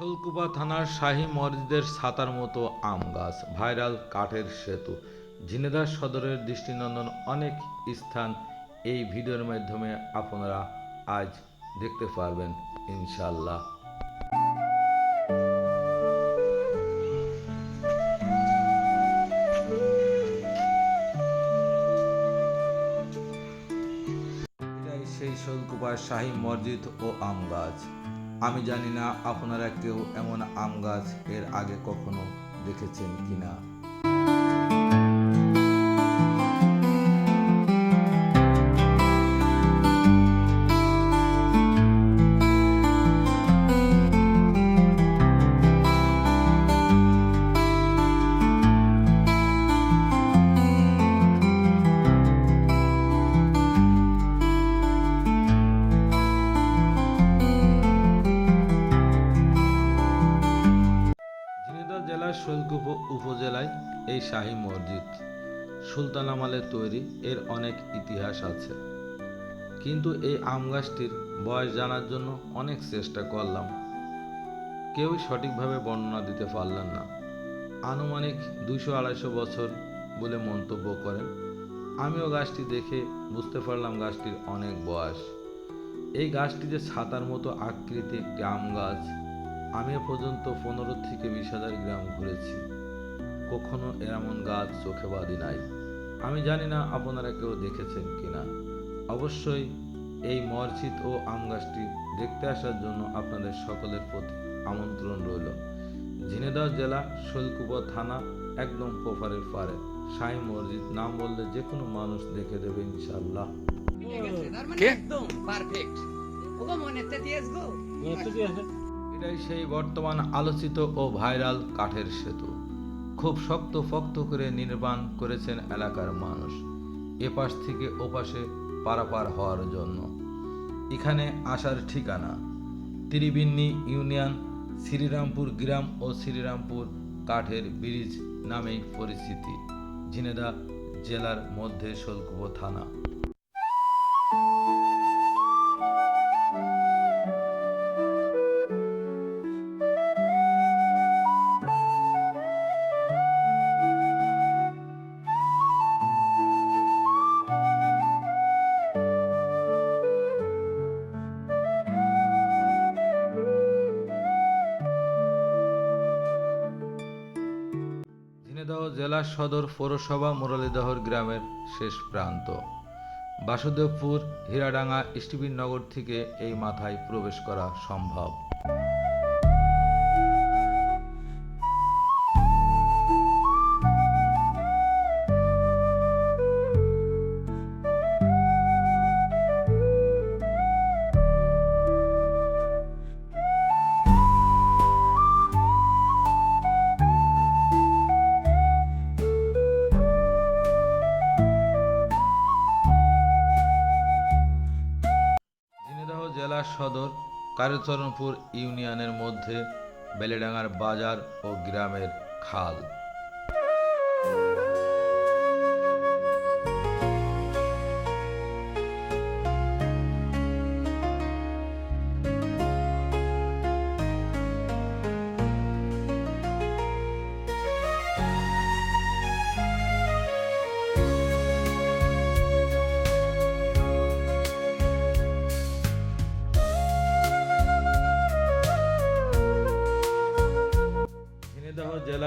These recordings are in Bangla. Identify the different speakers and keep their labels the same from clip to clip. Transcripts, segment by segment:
Speaker 1: শোলকুপা থানার শাহী মসজিদের ছাতার মতো আম গাছ, ভাইরাল কাঠের সেতু। ঝিনেদার সদরের দৃষ্টিনন্দন অনেক স্থান এই ভিডিওর মাধ্যমে আপনারা আজ দেখতে পারবেন ইনশাল্লাহ সেই শোলকুপার শাহী মসজিদ ও আম গাছ। আমি জানি না আপনারা কেউ এমন আম গাছ এর আগে কখনো দেখেছেন কিনা। ঝিনাইদহ উপজেলায় এই শাহী মসজিদ সুলতান আমালের তৈরি এর অনেক ইতিহাস আছে। কিন্তু এই আম গাছটির বয়স জানার জন্য অনেক চেষ্টা করলাম। কেউই সঠিকভাবে বর্ণনা দিতে পারলেন না। আনুমানিক দুইশো আড়াইশো বছর বলে মন্তব্য করেন। আমিও গাছটি দেখে বুঝতে পারলাম গাছটির অনেক বয়স। এই গাছটি যে ছাতার মতো আকৃতি একটি আম গাছ আমি এ পর্যন্ত পনেরো থেকে বিশ হাজার গ্রাম ঘুরেছি। কখনো এমন গাছ চোখে বাদি নাই। আমি জানি না আপনারা কেউ দেখেছেন কিনা। অবশ্যই এই মসজিদ ও আম গাছটি দেখতে আসার জন্য আপনাদের সকলের প্রতি আমন্ত্রণ রইল। ঝিনেদহ জেলা শৈলকুপা থানা একদম পোফারের পারে সাই মসজিদ নাম বললে যে কোনো মানুষ দেখে দেবে ইনশাল্লাহ
Speaker 2: মানে
Speaker 3: কে?
Speaker 2: একদম পারফেক্ট ওগো মনেতে দিয়েছ গো
Speaker 1: এটাই সেই বর্তমান আলোচিত ও ভাইরাল কাঠের সেতু। খুব শক্ত ফক্ত করে নির্মাণ করেছেন এলাকার মানুষ। এপাশ থেকে ওপাশে পারাপার হওয়ার জন্য। এখানে আসার ঠিকানা? ত্রিবিন্নি ইউনিয়ন, শ্রীরামপুর গ্রাম ও শ্রীরামপুর কাঠের ব্রিজ নামেই পরিচিতি। ঝিনেদা জেলার মধ্যে শোলকুপো থানা। ঝিনাইদহ জেলা সদর পৌরসভা মুরালীদহর গ্রামের শেষ প্রান্ত। বাসুদেবপুর, হীরাডাঙ্গা স্টিবিন নগর থেকে এই মাথায় প্রবেশ করা সম্ভব। জেলা সদর কারুচরণপুর ইউনিয়নের মধ্যে বেলেডাঙ্গার বাজার ও গ্রামের খাল।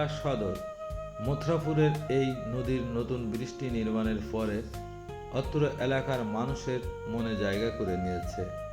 Speaker 1: জেলা সদর। মথুরাপুরের এই নদীর নতুন বৃষ্টি নির্মাণের পরে অত্র এলাকার মানুষের মনে জায়গা করে নিয়েছে।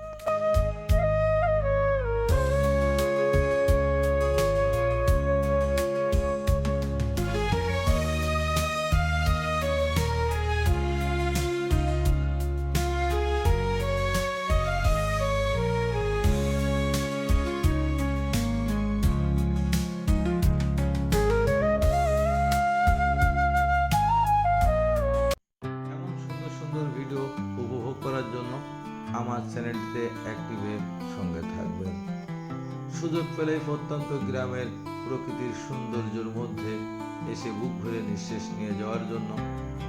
Speaker 1: আমার চ্যানেলটিতে অ্যাক্টিভের সঙ্গে থাকবেন। সুযোগ পেলেই প্রত্যন্ত গ্রামের প্রকৃতির সৌন্দর্যের মধ্যে এসে বুক ভরে নিঃশ্বাস নিয়ে যাওয়ার জন্য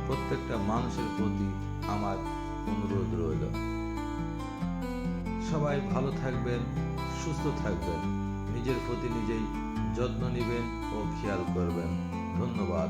Speaker 1: প্রত্যেকটা মানুষের প্রতি আমার অনুরোধ রইল। সবাই ভালো থাকবেন, সুস্থ থাকবেন, নিজের প্রতি নিজেই যত্ন নেবেন ও খেয়াল করবেন। ধন্যবাদ।